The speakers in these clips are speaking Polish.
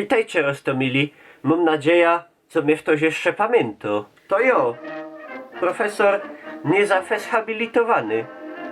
Witajcie Rostomili. Mam nadzieję, co mnie ktoś jeszcze pamięta. To jo, profesor niezafeshabilitowany,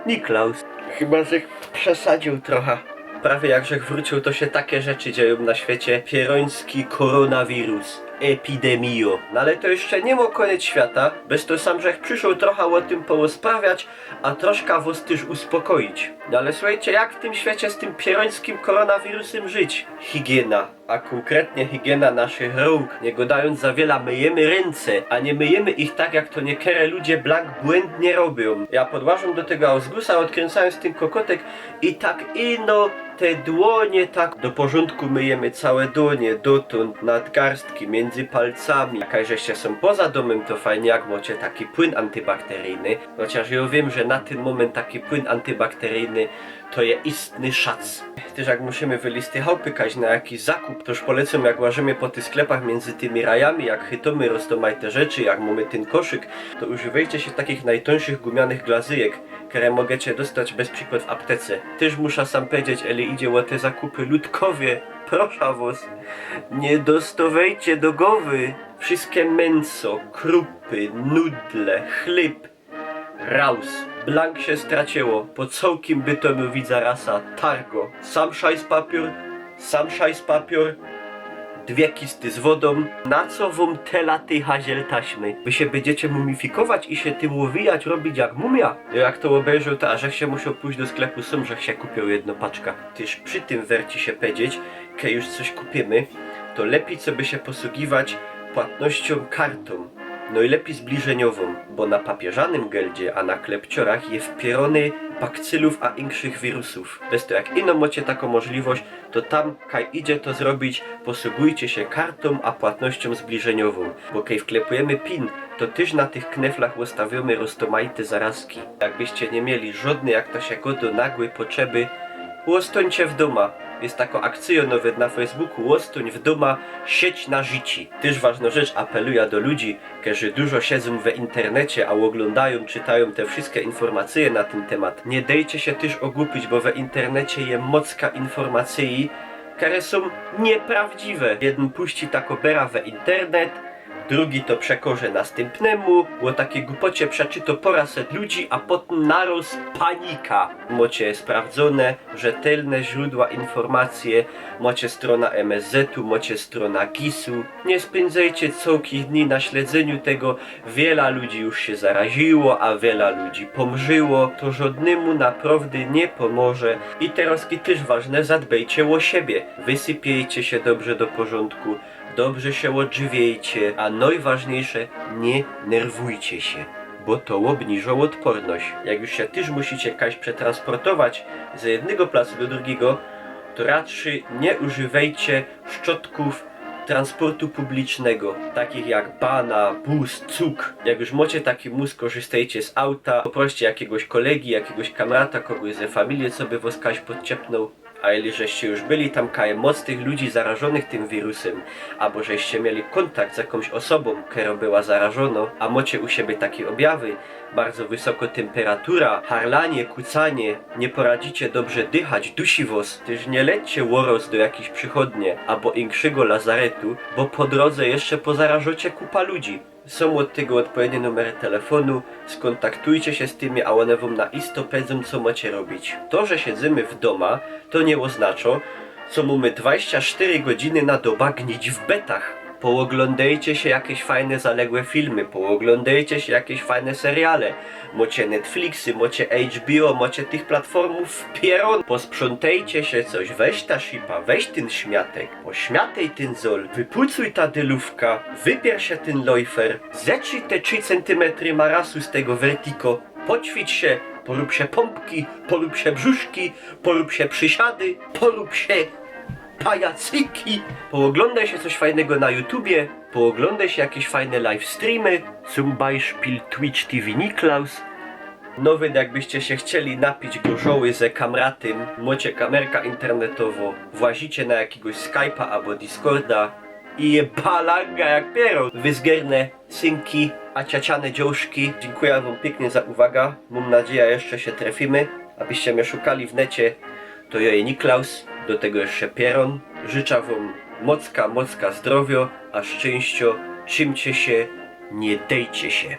Niklaus. Chyba, że przesadził trochę. Prawie jak żech wrócił, to się takie rzeczy dzieją na świecie. Pieroński koronawirus. Epidemio. No ale to jeszcze nie ma koniec świata. Bez to sam żech przyszł trochę o tym porozprawiać, a troszkę was też uspokoić. No ale słuchajcie, jak w tym świecie z tym pierońskim koronawirusem żyć? Higiena, a konkretnie higiena naszych rąk. Nie gadając za wiele, myjemy ręce, a nie myjemy ich tak, jak to niektóre ludzie blank błędnie robią. Ja podłażam do tego Ausgusa, odkręcając ten kokotek i tak ino te dłonie tak do porządku myjemy całe dłonie, dotąd nadgarstki, między palcami. Jak żeście są poza domem, to fajnie jak macie taki płyn antybakteryjny. Chociaż ja wiem, że na ten moment taki płyn antybakteryjny to jest istny szac. Też jak musimy wylisty pykać na jakiś zakup, to już polecam jak łażymy po tych sklepach między tymi rajami, jak chytomy, roztomaj te rzeczy, jak mamy ten koszyk, to używajcie się takich najtońszych gumianych glazyjek, które możecie dostać bez przykład w aptece. Też muszę sam powiedzieć, ale idzie o te zakupy ludkowie. Proszę was, nie dostawajcie do głowy. Wszystkie mięso, krupy, nudle, chleb, Raus. Blank się straciło. Po całkiem bytomu widza rasa. Targo. Sam szajs papier. Sam szajs papier. Dwie kisty z wodą. Na co wam te laty haziel taśmy? Wy się będziecie mumifikować i się tym łowijać, robić jak mumia? Jak to obejrzał, to aż się musiał pójść do sklepu sam, że się kupił jedno paczka. Tyż przy tym werci się powiedzieć, kiedy już coś kupimy, to lepiej sobie się posługiwać płatnością kartą. No i lepiej zbliżeniową, bo na papieżanym geldzie, a na klepciorach jest wpierony bakcylów a inkszych wirusów. Bez to jak ino macie taką możliwość, to tam kaj idzie to zrobić, posługujcie się kartą a płatnością zbliżeniową. Bo kaj wklepujemy PIN, to też na tych kneflach ustawiamy roztomajte zarazki. Jakbyście nie mieli żadnej, jak to się godo, nagłej potrzeby, Łostońcie w doma. Jest taka akcja nawet na Facebooku Łostoń w doma, sieć na życi. Też ważna rzecz, apeluję do ludzi, którzy dużo siedzą w internecie, a oglądają, czytają te wszystkie informacje na ten temat. Nie dejcie się też ogłupić, bo w internecie jest mocka informacji, które są nieprawdziwe. Jeden puści takobera w internet, drugi to przekorze następnemu, o takiej głupocie przeczyto poraset ludzi, a potem narost panika. Macie sprawdzone, rzetelne źródła informacje, macie strona MSZ-u, macie strona GIS-u. Nie spędzajcie całkich dni na śledzeniu tego, wiele ludzi już się zaraziło, a wiele ludzi pomrzyło, to żadnemu naprawdę nie pomoże. I teraz też ważne, zadbajcie o siebie, wysypiejcie się dobrze do porządku, dobrze się odżywiejcie, a najważniejsze, nie nerwujcie się, bo to obniża odporność. Jak już się też musicie kaś przetransportować z jednego placu do drugiego, to raczej nie używajcie szczotków transportu publicznego, takich jak bana, bus, cuk. Jak już macie taki mus, korzystajcie z auta, poproście jakiegoś kolegi, jakiegoś kamrata, kogoś ze familii, co by was kaś podciepnął. A jeżeli żeście już byli tam moc tych ludzi zarażonych tym wirusem, albo żeście mieli kontakt z jakąś osobą, która była zarażona, a macie u siebie takie objawy, bardzo wysoka temperatura, harlanie, kucanie, nie poradzicie dobrze dychać, dusi was, też nie lećcie łoros do jakiejś przychodnie, albo inkszego lazaretu, bo po drodze jeszcze pozarażocie kupa ludzi. Są od tego odpowiednie numery telefonu, skontaktujcie się z tymi, a one wam na isto powiedzą, co macie robić. To, że siedzimy w doma, to nie oznacza, co mamy 24 godziny na doba gnić w betach. Pooglądajcie się jakieś fajne zaległe filmy, pooglądajcie się jakieś fajne seriale. Mocie Netflixy, mocie HBO, mocie tych platformów w pieron. Posprzątajcie się coś, weź ta shipa, weź ten śmiatek, pośmiataj ten zol, wypucuj ta dylówka, wypier się ten lojfer, zetrzyj te 3 cm marasu z tego vertigo, poćwicz się, porób się pompki, porób się brzuszki, porób się przysiady, porób się pajacyki. Pooglądaj się coś fajnego na YouTubie, pooglądaj się jakieś fajne live streamy. Zum Beispiel Twitch TV Niklaus. Nowy, jakbyście się chcieli napić gorzoły ze kamratem, macie kamerka internetowo, włazicie na jakiegoś Skype'a albo Discorda i je balanga jak pieron. Wyzgierne synki, a ciaciane dziołszki. Dziękuję wam pięknie za uwagę. Mam nadzieję, jeszcze się trafimy. Abyście mnie szukali w necie, to ja Niklaus. Do tego jeszcze pieron. Życzę wam mocka, mocka zdrowia, a szczęścia, czymcie się, nie dejcie się.